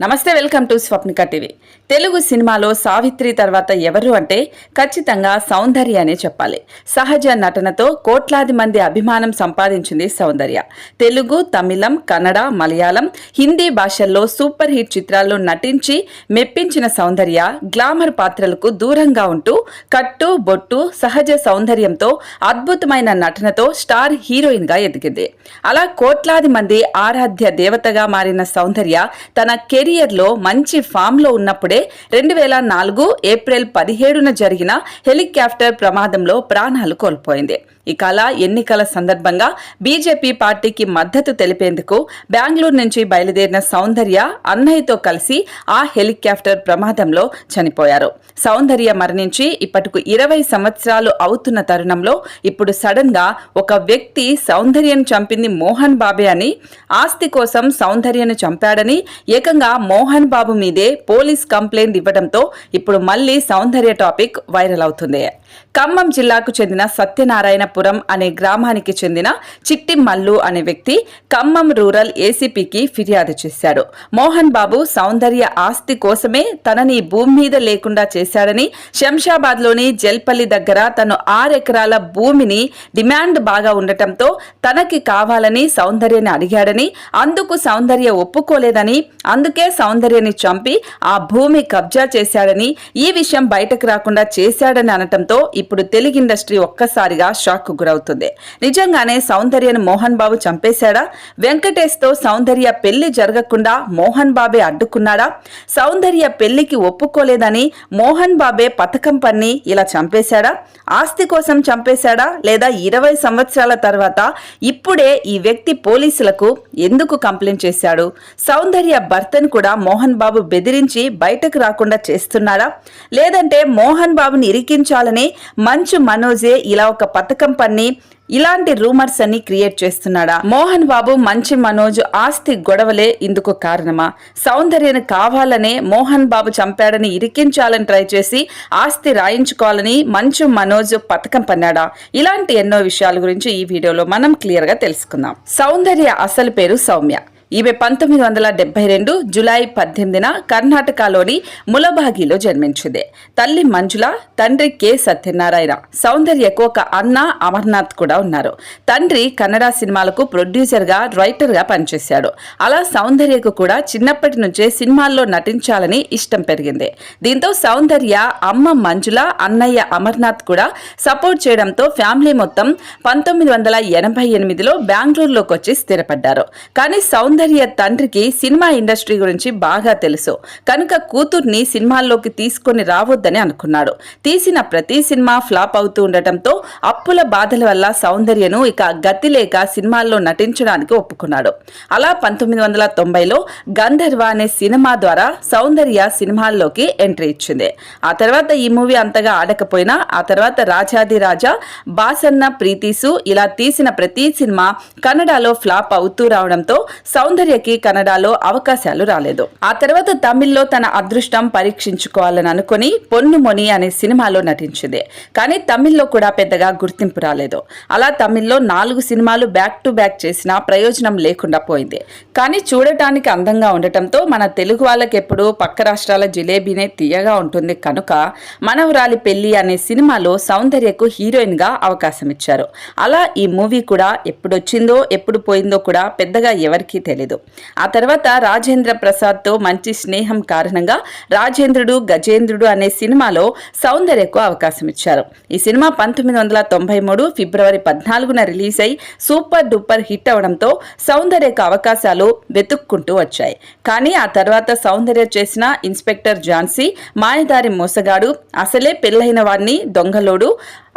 నమస్తే welcome to Swapnika TV. Telugu సినిమాలో సావిత్రి తర్వాత ఎవరు అంటే ఖచ్చితంగా సౌందర్య అనే చెప్పాలి. సహజ నటనతో కోట్లాది మంది అభిమానం సంపాదించింది సౌందర్య. తెలుగు తమిళం కన్నడ మలయాళం హిందీ భాషల్లో సూపర్ హిట్ చిత్రాల్లో నటించి మెప్పించిన సౌందర్య గ్లామర్ పాత్రలకు దూరంగా ఉంటూ కట్టు బొట్టు సహజ సౌందర్యంతో అద్భుతమైన నటనతో స్టార్ హీరోయిన్గా ఎదిగింది. అలా కోట్లాది మంది ఆరాధ్య దేవతగా మారిన సౌందర్య తన కెరియర్లో మంచి ఫామ్లో ఉన్నప్పుడే రెండు వేల నాలుగు ఏప్రిల్ పదిహేడున జరిగిన హెలికాప్టర్ ప్రమాదంలో ప్రాణాలు కోల్పోయింది. ఈ కళ ఎన్నికల సందర్భంగా బీజేపీ పార్టీకి మద్దతు తెలిపేందుకు బెంగళూరు నుంచి బయలుదేరిన సౌందర్య అన్నయ్యతో కలిసి ఆ హెలికాప్టర్ ప్రమాదంలో చనిపోయారు. సౌందర్య మరణించి ఇప్పటికు ఇరవై సంవత్సరాలు అవుతున్న తరుణంలో ఇప్పుడు సడన్గా ఒక వ్యక్తి సౌందర్యను చంపింది మోహన్ బాబే అని ఆస్తి కోసం సౌందర్యను చంపాడని ఏకంగా మోహన్ బాబు మీదే పోలీస్ కంప్లైంట్ ఇవ్వడంతో ఇప్పుడు మళ్ళీ సౌందర్య టాపిక్ వైరల్ అవుతుంది. ఖమ్మం జిల్లాకు చెందిన సత్యనారాయణ సత్యనారాయణపురం అనే గ్రామానికి చెందిన చిట్టి మల్లు అనే వ్యక్తి ఖమ్మం రూరల్ ఏసీపీకి ఫిర్యాదు చేశాడు. మోహన్ బాబు సౌందర్య ఆస్తి కోసమే తనని భూమి మీద లేకుండా చేశాడని శంషాబాద్లోని జల్పల్లి దగ్గర తను ఆరెకరాల భూమిని డిమాండ్ బాగా ఉండటంతో తనకి కావాలని సౌందర్యని అడిగాడని అందుకు సౌందర్య ఒప్పుకోలేదని అందుకే సౌందర్యని చంపి ఆ భూమి కబ్జా చేశాడని ఈ విషయం బయటకు రాకుండా చేశాడని అనటంతో ఇప్పుడు తెలుగు ఇండస్ట్రీ ఒక్కసారిగా షాక్ గురవుతుంది. నిజంగానే సౌందర్యను మోహన్ బాబు చంపేశాడా? వెంకటేష్తో సౌందర్య పెళ్ళి జరగకుండా మోహన్ బాబే అడ్డుకున్నాడా? సౌందర్య పెళ్ళికి ఒప్పుకోలేదని మోహన్ బాబే పథకం పన్ని ఇలా చంపేశాడా? ఆస్తి కోసం చంపేశాడా? లేదా ఇరవై సంవత్సరాల తర్వాత ఇప్పుడే ఈ వ్యక్తి పోలీసులకు ఎందుకు కంప్లైంట్ చేశాడు? సౌందర్య భర్తను కూడా మోహన్ బాబు బెదిరించి బయటకు రాకుండా చేస్తున్నాడా? లేదంటే మోహన్ బాబుని ఇరికించాలని మంచు మనోజే ఇలా ఒక పథకం పన్ని ఇలాంటి రూమర్స్ అన్ని క్రియేట్ చేస్తున్నాడా? మోహన్ బాబు మంచి మనోజ్ ఆస్తి గొడవలే ఇందుకు కారణమా? సౌందర్యను కావాలనే మోహన్ బాబు చంపాడని ఇరికించాలని ట్రై చేసి ఆస్తి రాయించుకోవాలని మంచు మనోజ్ పథకం పన్నాడా? ఇలాంటి ఎన్నో విషయాల గురించి ఈ వీడియోలో మనం క్లియర్గా తెలుసుకుందాం. సౌందర్య అసలు పేరు సౌమ్య. ఈమె పంతొమ్మిది వందల డెబ్బై రెండు జులై పద్దెనిమిదిన కర్ణాటకలోని ములబాగిలో జన్మించింది. తల్లి మంజుల తండ్రి కె. సత్యనారాయణ సౌందర్యకు ఒక అన్న అమర్నాథ్ కూడా ఉన్నారు. తండ్రి కన్నడ సినిమాలకు ప్రొడ్యూసర్గా రైటర్గా పనిచేశాడు. అలా సౌందర్యకు కూడా చిన్నప్పటి నుంచే సినిమాల్లో నటించాలని ఇష్టం పెరిగింది. దీంతో సౌందర్య అమ్మ మంజుల అన్నయ్య అమర్నాథ్ కూడా సపోర్ట్ చేయడంతో ఫ్యామిలీ మొత్తం పంతొమ్మిది వందల ఎనభై ఎనిమిదిలో బెంగళూరులోకి వచ్చి స్థిరపడ్డారు. కానీ సౌందర్య సౌందర్య తండ్రికి సినిమా ఇండస్ట్రీ గురించి బాగా తెలుసు. కనుక కూతుర్ని సినిమాల్లోకి తీసుకొని రావద్దని అనుకున్నాడు. తీసిన ప్రతి సినిమా ఫ్లాప్ అవుతూ ఉండటంతో అప్పుల బాధల వల్ల సౌందర్యను ఇక గతి లేక సినిమాల్లో నటించడానికి ఒప్పుకున్నాడు. అలా పంతొమ్మిది వందల తొంభైలో గంధర్వ అనే సినిమా ద్వారా సౌందర్య సినిమాల్లోకి ఎంట్రీ ఇచ్చింది. ఆ తర్వాత ఈ మూవీ అంతగా ఆడకపోయినా ఆ తర్వాత రాజాది రాజా బాసన్న ప్రీతీసు ఇలా తీసిన ప్రతి సినిమా కన్నడలో ఫ్లాప్ అవుతూ రావడంతో సౌందర్యకి కన్నడలో అవకాశాలు రాలేదు. ఆ తర్వాత తమిళ్ళో తన అదృష్టం పరీక్షించుకోవాలని అనుకుని పొన్నుమొని అనే సినిమాలో నటించింది. కానీ తమిళ్ళో కూడా పెద్దగా గుర్తింపు రాలేదు. అలా తమిళ్ళో నాలుగు సినిమాలు బ్యాక్ టు బ్యాక్ చేసినా ప్రయోజనం లేకుండా పోయింది. కానీ చూడటానికి అందంగా ఉండటంతో మన తెలుగు వాళ్ళకెప్పుడు పక్క రాష్ట్రాల జిలేబీనే తీయగా ఉంటుంది కనుక మనవరాలి పెళ్ళి అనే సినిమాలో సౌందర్యకు హీరోయిన్గా అవకాశం ఇచ్చారు. అలా ఈ మూవీ కూడా ఎప్పుడొచ్చిందో ఎప్పుడు పోయిందో కూడా పెద్దగా ఎవరికీ తెలీదు ఆ తర్వాత రాజేంద్ర ప్రసాద్తో మంచి స్నేహం కారణంగా రాజేంద్రుడు గజేంద్రుడు అనే సినిమాలో సౌందర్యకు అవకాశం ఇచ్చారు. ఈ సినిమా పంతొమ్మిది వందల తొంభై మూడు ఫిబ్రవరి పద్నాలుగున రిలీజ్ అయి సూపర్ డూపర్ హిట్ అవడంతో సౌందర్యకు అవకాశాలు వెతుక్కుంటూ వచ్చాయి. కానీ ఆ తర్వాత సౌందర్య చేసిన ఇన్స్పెక్టర్ ఝాన్సీ మాయదారి మోసగాడు అసలే పెళ్ళైన వారిని దొంగలోడు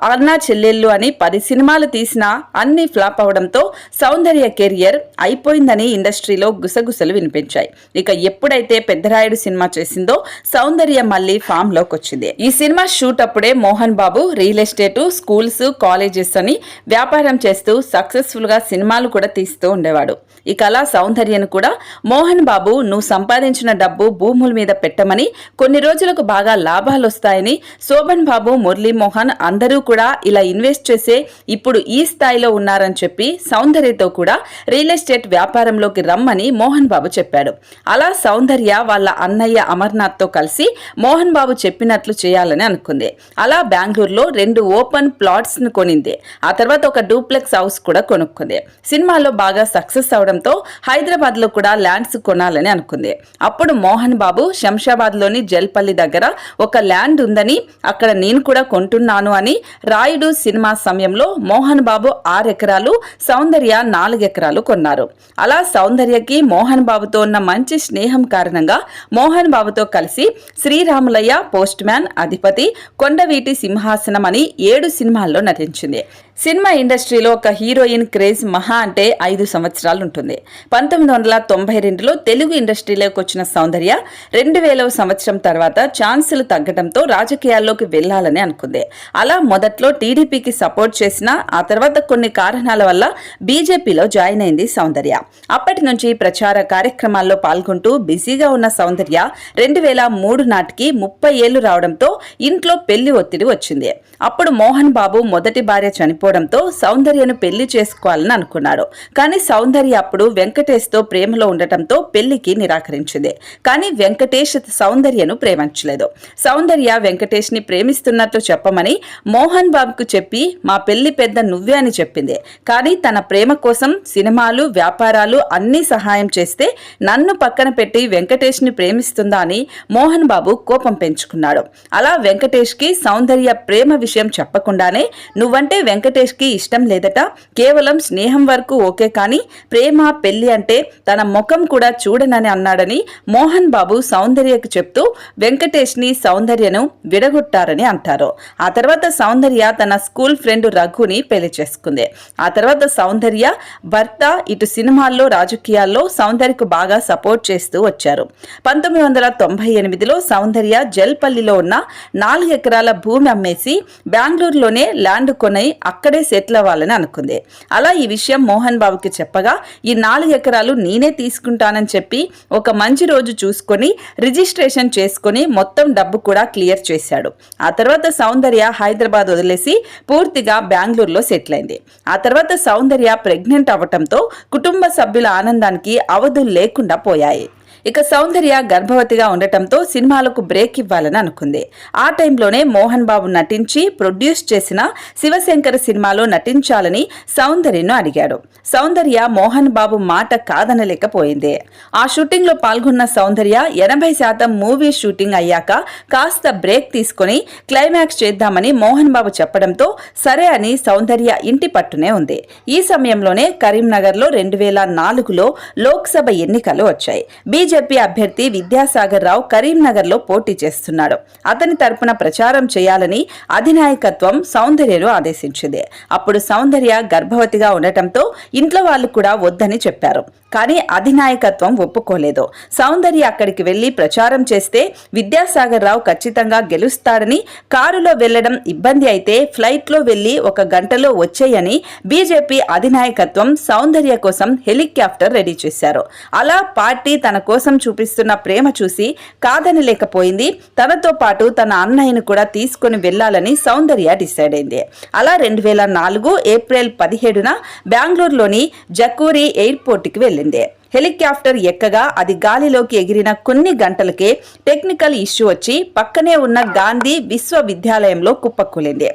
అన్నా చెల్లెళ్ళు అని పది సినిమాలు తీసినా అన్ని ఫ్లాప్ అవడంతో సౌందర్య కెరియర్ అయిపోయిందని ఇండస్ట్రీలో గుసగుసలు వినిపించాయి. ఇక ఎప్పుడైతే పెద్దరాయుడు సినిమా చేసిందో సౌందర్య మళ్ళీ ఫామ్లోకి వచ్చింది ఈ సినిమా షూట్ అప్పుడే Mohan Babu real estate schools colleges అని వ్యాపారం చేస్తూ సక్సెస్ఫుల్గా సినిమాలు కూడా తీస్తూ ఉండేవాడు. ఇక అలా సౌందర్యను కూడా మోహన్ బాబు నువ్వు సంపాదించిన డబ్బు భూముల మీద పెట్టమని కొన్ని రోజులకు బాగా లాభాలు వస్తాయని శోభన్ బాబు మురళీమోహన్ అందరూ కూడా ఇలా ఇన్వెస్ట్ చేసే ఇప్పుడు ఈ స్థాయిలో ఉన్నారని చెప్పి సౌందర్యతో కూడా రియల్ ఎస్టేట్ వ్యాపారంలోకి రమ్మని మోహన్ బాబు చెప్పాడు. అలా సౌందర్య వాళ్ళ అన్నయ్య అమర్నాథ్తో కలిసి మోహన్ బాబు చెప్పినట్లు చేయాలని అనుకుంది. అలా బెంగళూరులో రెండు ఓపెన్ ప్లాట్స్ను కొనింది. ఆ తర్వాత ఒక డూప్లెక్స్ హౌస్ కూడా కొనుక్కుంది. సినిమాలో బాగా సక్సెస్ అవడంతో హైదరాబాద్లో కూడా ల్యాండ్స్ కొనాలని అనుకుంది. అప్పుడు మోహన్ బాబు శంషాబాద్లోని జల్పల్లి దగ్గర ఒక ల్యాండ్ ఉందని అక్కడ నేను కూడా కొంటున్నాను అని రాయుడు సినిమా సమయంలో మోహన్ బాబు ఆరు ఎకరాలు సౌందర్య నాలుగు ఎకరాలు కొన్నారు. అలా సౌందర్యకి మోహన్ బాబుతో ఉన్న మంచి స్నేహం కారణంగా మోహన్ బాబుతో కలిసి శ్రీరాములయ్య పోస్ట్ మ్యాన్ అధిపతి కొండవీటి సింహాసనం అని ఏడు సినిమాల్లో నటించింది. సినిమా ఇండస్ట్రీలో ఒక హీరోయిన్ క్రేజ్ మహా అంటే ఐదు సంవత్సరాలు ఉంటుంది పంతొమ్మిది వందల తొంభై రెండులో తెలుగు ఇండస్ట్రీలోకి వచ్చిన సౌందర్య రెండు వేలవ సంవత్సరం తర్వాత ఛాన్సులు తగ్గడంతో రాజకీయాల్లోకి వెళ్ళాలని అనుకుంది. అలా మొదట్లో టీడీపీకి సపోర్ట్ చేసిన ఆ తర్వాత కొన్ని కారణాల వల్ల బీజేపీలో జాయిన్ అయింది సౌందర్య. అప్పటి నుంచి ప్రచార కార్యక్రమాల్లో పాల్గొంటూ బిజీగా ఉన్న సౌందర్య రెండు వేల మూడు నాటికి ముప్పై ఏళ్ళు రావడంతో ఇంట్లో పెళ్ళి ఒత్తిడి వచ్చింది. అప్పుడు మోహన్ బాబు మొదటి భార్య చనిపో చనిపోవడంతో సౌందర్యను పెళ్ళి చేసుకోవాలని అనుకున్నాడు. కానీ సౌందర్య అప్పుడు వెంకటేష్తో ప్రేమలో ఉండటంతో పెళ్ళికి నిరాకరించింది. కానీ వెంకటేష్ సౌందర్యను ప్రేమించలేదు. సౌందర్య వెంకటేష్ని ప్రేమిస్తున్నట్లు చెప్పమని మోహన్ బాబుకు చెప్పి మా పెళ్ళి పెద్ద నువ్వే అని చెప్పింది. కానీ తన ప్రేమ కోసం సినిమాలు వ్యాపారాలు అన్ని సహాయం చేస్తే నన్ను పక్కన పెట్టి వెంకటేష్ని ప్రేమిస్తుందా అని మోహన్ బాబు కోపం పెంచుకున్నాడు. అలా వెంకటేష్కి సౌందర్య ప్రేమ విషయం చెప్పకుండానే నువ్వంటే వెంకటే వెంకటేష్కి ఇష్టం లేదట. కేవలం స్నేహం వరకు ఓకే కానీ ప్రేమ పెళ్ళి అంటే తన ముఖం కూడా చూడనని అన్నాడని మోహన్ బాబు సౌందర్యకు చెప్తూ వెంకటేష్ని సౌందర్యను విడగొట్టారని అంటారు. ఆ తర్వాత సౌందర్య తన స్కూల్ ఫ్రెండ్ రఘుని పెళ్ళి చేసుకుంది. ఆ తర్వాత సౌందర్య భర్త ఇటు సినిమాల్లో రాజకీయాల్లో సౌందర్యకు బాగా సపోర్ట్ చేస్తూ వచ్చారు. పంతొమ్మిది వందల తొంభై ఎనిమిదిలో సౌందర్య జల్పల్లిలో ఉన్న నాలుగు ఎకరాల భూమి అమ్మేసి బెంగళూరులోనే ల్యాండ్ కొని అక్కడే సెటిల్ అవ్వాలని అనుకుంది. అలా ఈ విషయం మోహన్ బాబుకి చెప్పగా ఈ నాలుగు ఎకరాలు నేనే తీసుకుంటానని చెప్పి ఒక మంచి రోజు చూసుకొని రిజిస్ట్రేషన్ చేసుకొని మొత్తం డబ్బు కూడా క్లియర్ చేశాడు. ఆ తర్వాత సౌందర్య హైదరాబాద్ వదిలేసి పూర్తిగా బెంగళూరులో సెటిల్ అయింది. ఆ తర్వాత సౌందర్య ప్రెగ్నెంట్ అవ్వటంతో కుటుంబ సభ్యుల ఆనందానికి అవధులు లేకుండా పోయాయి. ఇక సౌందర్య గర్భవతిగా ఉండటంతో సినిమాలకు బ్రేక్ ఇవ్వాలని అనుకుంది. ఆ టైంలోనే మోహన్ బాబు నటించి ప్రొడ్యూస్ చేసిన శివశంకర సినిమాలో నటించాలని సౌందర్యను అడిగాడు. సౌందర్య మోహన్ బాబు మాట కాదనలేకపోయింది. ఆ షూటింగ్లో పాల్గొన్న సౌందర్య ఎనభై శాతం మూవీ షూటింగ్ అయ్యాక కాస్త బ్రేక్ తీసుకుని క్లైమాక్స్ చేద్దామని మోహన్ బాబు చెప్పడంతో సరే అని సౌందర్య ఇంటి పట్టునే ఉంది. ఈ సమయంలోనే కరీంనగర్లో రెండు వేల నాలుగులో లోక్సభ ఎన్నికలు వచ్చాయి. బీజేపీ అభ్యర్థి విద్యాసాగర్ రావు కరీంనగర్లో పోటీ చేస్తున్నాడు. అతని తరపున ప్రచారం చేయాలని అధినాయకత్వం సౌందర్యను ఆదేశించింది. అప్పుడు సౌందర్య గర్భవతిగా ఉండటంతో ఇంట్లో వాళ్ళు కూడా వద్దని చెప్పారు. కానీ అధినాయకత్వం ఒప్పుకోలేదు. సౌందర్య అక్కడికి వెళ్ళి ప్రచారం చేస్తే విద్యాసాగర్ రావు ఖచ్చితంగా గెలుస్తాడని కారులో వెళ్ళడం ఇబ్బంది అయితే ఫ్లైట్లో వెళ్ళి ఒక గంటలో వచ్చేయని బీజేపీ అధినాయకత్వం సౌందర్య కోసం హెలికాప్టర్ రెడీ చేశారు. అలా పార్టీ తన కోసం చూపిస్తున్న ప్రేమ చూసి కాదనలేకపోయింది తనతో పాటు తన అన్నయ్యను కూడా తీసుకుని వెళ్ళాలని సౌందర్య డిసైడ్ అయింది. అలా రెండు వేల నాలుగు ఏప్రిల్ పదిహేడున బెంగళూరులోని జకూరి ఎయిర్పోర్ట్కి వెళ్ళింది. హెలికాప్టర్ ఎక్కగా అది గాలిలోకి ఎగిరిన కొన్ని గంటలకే టెక్నికల్ ఇష్యూ వచ్చి పక్కనే ఉన్న గాంధీ విశ్వవిద్యాలయంలో కుప్పకూలింది.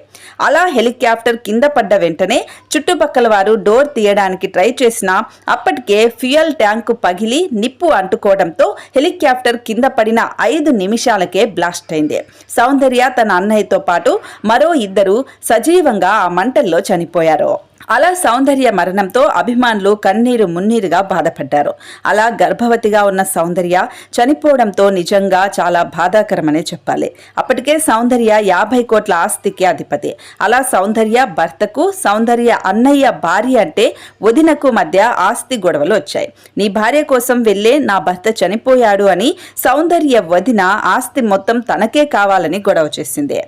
అలా హెలికాప్టర్ కింద పడ్డ వెంటనే చుట్టుపక్కల వారు డోర్ తీయడానికి ట్రై చేసినా అప్పటికే ఫ్యూయల్ ట్యాంకు పగిలి నిప్పు అంటుకోవడంతో హెలికాప్టర్ కింద పడిన ఐదు నిమిషాలకే బ్లాస్ట్ అయింది. సౌందర్య తన అన్నయ్యతో పాటు మరో ఇద్దరు సజీవంగా ఆ మంటల్లో చనిపోయారు. అలా సౌందర్య మరణంతో అభిమానులు కన్నీరు మున్నీరుగా బాధపడ్డారు. అలా గర్భవతిగా ఉన్న సౌందర్య చనిపోవడంతో నిజంగా చాలా బాధాకరమనే చెప్పాలి. అప్పటికే సౌందర్య యాభై కోట్ల ఆస్తికి అధిపతి. అలా సౌందర్య భర్తకు సౌందర్య అన్నయ్య భార్య అంటే వదినకు మధ్య ఆస్తి గొడవలు వచ్చాయి. నీ భార్య కోసం వెళ్ళే నా భర్త చనిపోయాడు అని సౌందర్య వదిన ఆస్తి మొత్తం తనకే కావాలని గొడవ చేసింది.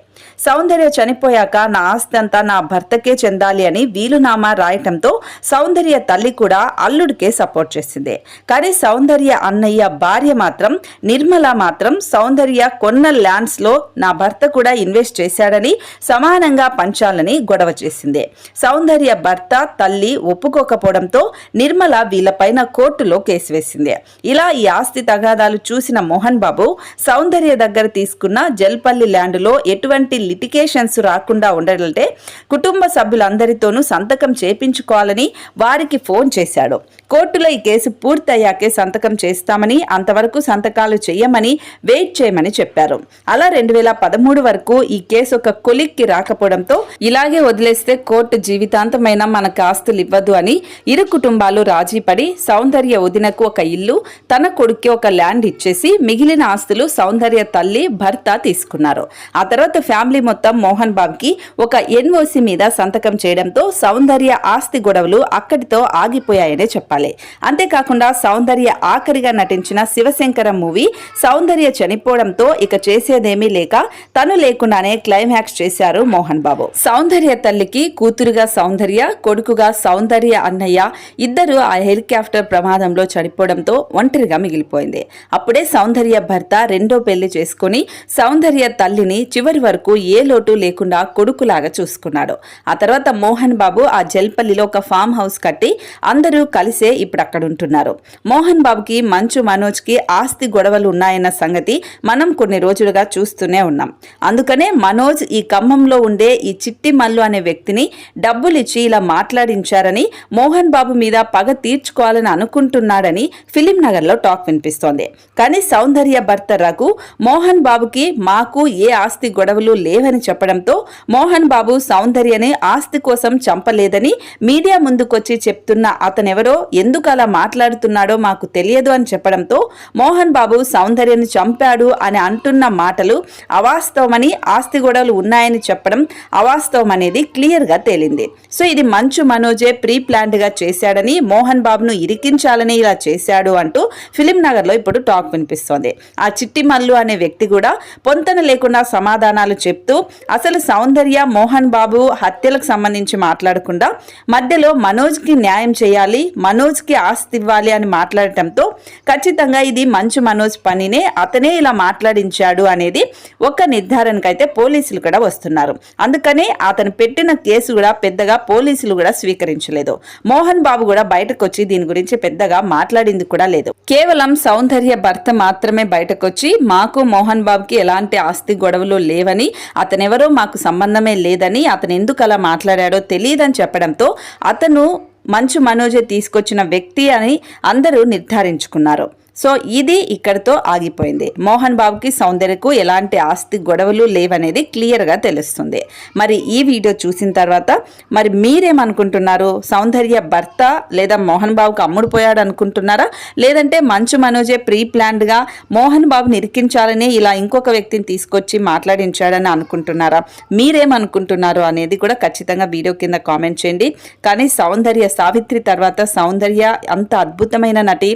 సౌందర్య చనిపోయాక నా ఆస్తి అంతా నా భర్తకే చెందాలి అని వీలునామా రాయటంతో సౌందర్య తల్లి కూడా అల్లుడికే సపోర్ట్ చేసింది. కానీ సౌందర్య అన్నయ్య భార్య మాత్రం నిర్మల మాత్రం సౌందర్య కొన్న ల్యాండ్స్లో నా భర్త కూడా ఇన్వెస్ట్ చేశాడని సమానంగా పంచాలని గొడవ చేసింది. సౌందర్య భర్త తల్లి ఒప్పుకోకపోవడంతో నిర్మల వీళ్ళపైన కోర్టులో కేసు వేసింది. ఇలా ఈ ఆస్తి తగాదాలు చూసిన మోహన్ బాబు సౌందర్య దగ్గర తీసుకున్న జల్పల్లి ల్యాండ్లో ఎటువంటి లిటికేషన్స్ రాకుండా ఉండాలంటే కుటుంబ సభ్యులందరితోనూ సంతకం చేపించుకోవాలని వారికి ఫోన్ చేశాడు. కోర్టులో ఈ కేసు పూర్తయ్యాకే సంతకం చేస్తామని అంతవరకు సంతకాలు చేయమని వెయిట్ చేయమని చెప్పారు. అలా రెండు వేల పదమూడు వరకు ఈ కేసు ఒక కొలిక్కి రాకపోవడంతో ఇలాగే వదిలేస్తే కోర్టు జీవితాంతమైన మనకు ఆస్తులు ఇవ్వదు అని ఇరు కుటుంబాలు రాజీ పడి సౌందర్య వదినకు ఒక ఇల్లు తన కొడుక్కి ఒక ల్యాండ్ ఇచ్చేసి మిగిలిన ఆస్తులు సౌందర్య తల్లి భర్త తీసుకున్నారు. ఆ తర్వాత ఫ్యామిలీ మొత్తం మోహన్ బాబుకి ఒక ఎన్ఓసి మీద సంతకం చేయడంతో సౌందర్య ఆస్తి గొడవలు అక్కడితో ఆగిపోయాయనే చెప్పారు చెప్పాలి. అంతేకాకుండా సౌందర్య ఆఖరిగా నటించిన శివశంకర మూవీ సౌందర్య చనిపోవడంతో ఇక చేసేదేమీ లేక తను లేకుండానే క్లైమాక్స్ చేశారు మోహన్ బాబు. సౌందర్య తల్లికి కూతురుగా సౌందర్య కొడుకుగా సౌందర్య అన్నయ్య ఇద్దరు ఆ హెలికాప్టర్ ప్రమాదంలో చనిపోవడంతో ఒంటరిగా మిగిలిపోయింది. అప్పుడే సౌందర్య భర్త రెండో పెళ్ళి చేసుకుని సౌందర్య తల్లిని చివరి వరకు ఏ లోటు లేకుండా కొడుకులాగా చూసుకున్నాడు. ఆ తర్వాత మోహన్ బాబు ఆ జల్పల్లిలో ఒక ఫామ్ హౌస్ కట్టి అందరూ కలిసి ఇప్పుడు అక్కడ ఉంటున్నారు మోహన్ బాబుకి మంచు మనోజ్కి ఆస్తి గొడవలు ఉన్నాయన్న సంగతి మనం కొన్ని రోజులుగా చూస్తూనే ఉన్నాం. అందుకనే మనోజ్ ఈ ఖమ్మంలో ఉండే ఈ చిట్టి మల్లు అనే వ్యక్తిని డబ్బులు ఇచ్చి ఇలా మాట్లాడించారని మోహన్ బాబు మీద పగ తీర్చుకోవాలని అనుకుంటున్నాడని ఫిలిం నగర్లో టాక్ వినిపిస్తోంది. కానీ సౌందర్య భర్త రఘు మోహన్ బాబుకి మాకు ఏ ఆస్తి గొడవలు లేవని చెప్పడంతో మోహన్ బాబు సౌందర్యని ఆస్తి కోసం చంపలేదని మీడియా ముందుకొచ్చి చెప్తున్న అతనెవరో ఎందుకు అలా మాట్లాడుతున్నాడో మాకు తెలియదు అని చెప్పడంతో మోహన్ బాబు సౌందర్యను చంపాడు అని అంటున్న మాటలు అవాస్తవమని ఆస్తి గొడవలు ఉన్నాయని చెప్పడం అవాస్తవం అనేది క్లియర్గా తేలింది. సో ఇది మంచు మనోజే ప్రీ ప్లాన్డ్గా చేశాడని మోహన్ బాబును ఇరికించాలని ఇలా చేశాడు అంటూ ఫిలిం నగర్లో ఇప్పుడు టాక్ వినిపిస్తోంది. ఆ చిట్టి మల్లు అనే వ్యక్తి కూడా పొంతన లేకుండా సమాధానాలు చెప్తూ అసలు సౌందర్య మోహన్ బాబు హత్యలకు సంబంధించి మాట్లాడకుండా మధ్యలో మనోజ్కి న్యాయం చేయాలి మనోజ్కి ఆస్తి ఇవ్వాలి అని మాట్లాడటంతో ఖచ్చితంగా ఇది మంచు మనోజ్ పనినే అతనే ఇలా మాట్లాడించాడు అనేది ఒక నిర్ధారణకైతే పోలీసులు కూడా వస్తున్నారు. అందుకనే అతను పెట్టిన కేసు కూడా పెద్దగా పోలీసులు కూడా స్వీకరించలేదు. మోహన్ బాబు కూడా బయటకు వచ్చి దీని గురించి పెద్దగా మాట్లాడింది కూడా లేదు. కేవలం సౌందర్య భర్త మాత్రమే బయటకు వచ్చి మాకు మోహన్ బాబుకి ఎలాంటి ఆస్తి గొడవలు లేవని అతనెవరో మాకు సంబంధమే లేదని అతను ఎందుకు అలా మాట్లాడాడో తెలియదని చెప్పడంతో అతను మంచు మనోజే తీసుకొచ్చిన వ్యక్తి అని అందరూ నిర్ధారించుకున్నారు. సో ఇది ఇక్కడతో ఆగిపోయింది. మోహన్ బాబుకి సౌందర్యకు ఎలాంటి ఆస్తి గొడవలు లేవనేది క్లియర్గా తెలుస్తుంది. మరి ఈ వీడియో చూసిన తర్వాత మరి మీరేమనుకుంటున్నారు? సౌందర్య భర్త లేదా మోహన్ బాబుకి అమ్ముడు పోయాడు అనుకుంటున్నారా లేదంటే మంచు మనోజే ప్రీ ప్లాన్డ్గా మోహన్ బాబుని ఇరికించాలని ఇలా ఇంకొక వ్యక్తిని తీసుకొచ్చి మాట్లాడించాడని అనుకుంటున్నారా? మీరేమనుకుంటున్నారు అనేది కూడా ఖచ్చితంగా వీడియో కింద కామెంట్ చేయండి. కానీ సౌందర్య సావిత్రి తర్వాత సౌందర్య అంత అద్భుతమైన నటి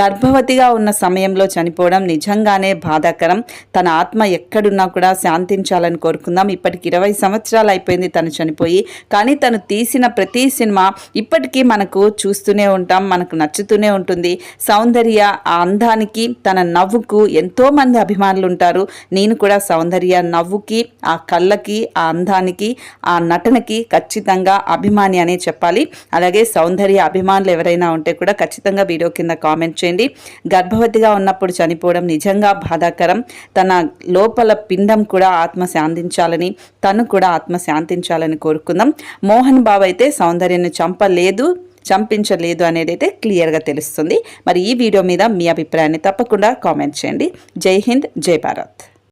గర్భవతిగా బిజీగా ఉన్న సమయంలో చనిపోవడం నిజంగానే బాధాకరం. తన ఆత్మ ఎక్కడున్నా కూడా శాంతించాలని కోరుకుందాం. ఇప్పటికి ఇరవై సంవత్సరాలు అయిపోయింది తను చనిపోయి. కానీ తను తీసిన ప్రతి సినిమా ఇప్పటికీ మనకు చూస్తూనే ఉంటాం మనకు నచ్చుతూనే ఉంటుంది. సౌందర్య ఆ అందానికి తన నవ్వుకు ఎంతో మంది అభిమానులు ఉంటారు. నేను కూడా సౌందర్య నవ్వుకి ఆ కళ్ళకి ఆ అందానికి ఆ నటనకి ఖచ్చితంగా అభిమాని అనే చెప్పాలి. అలాగే సౌందర్య అభిమానులు ఎవరైనా ఉంటే కూడా ఖచ్చితంగా వీడియో కింద కామెంట్ చేయండి. గర్భవతిగా ఉన్నప్పుడు చనిపోవడం నిజంగా బాధాకరం. తన లోపల పిండం కూడా ఆత్మ శాంతించాలని తను కూడా ఆత్మ శాంతించాలని కోరుకుందాం. మోహన్ బాబు అయితే సౌందర్యాన్ని చంపలేదు చంపించలేదు అనేది అయితే క్లియర్గా తెలుస్తుంది. మరి ఈ వీడియో మీద మీ అభిప్రాయాన్ని తప్పకుండా కామెంట్ చేయండి. జై హింద్ జై భారత్.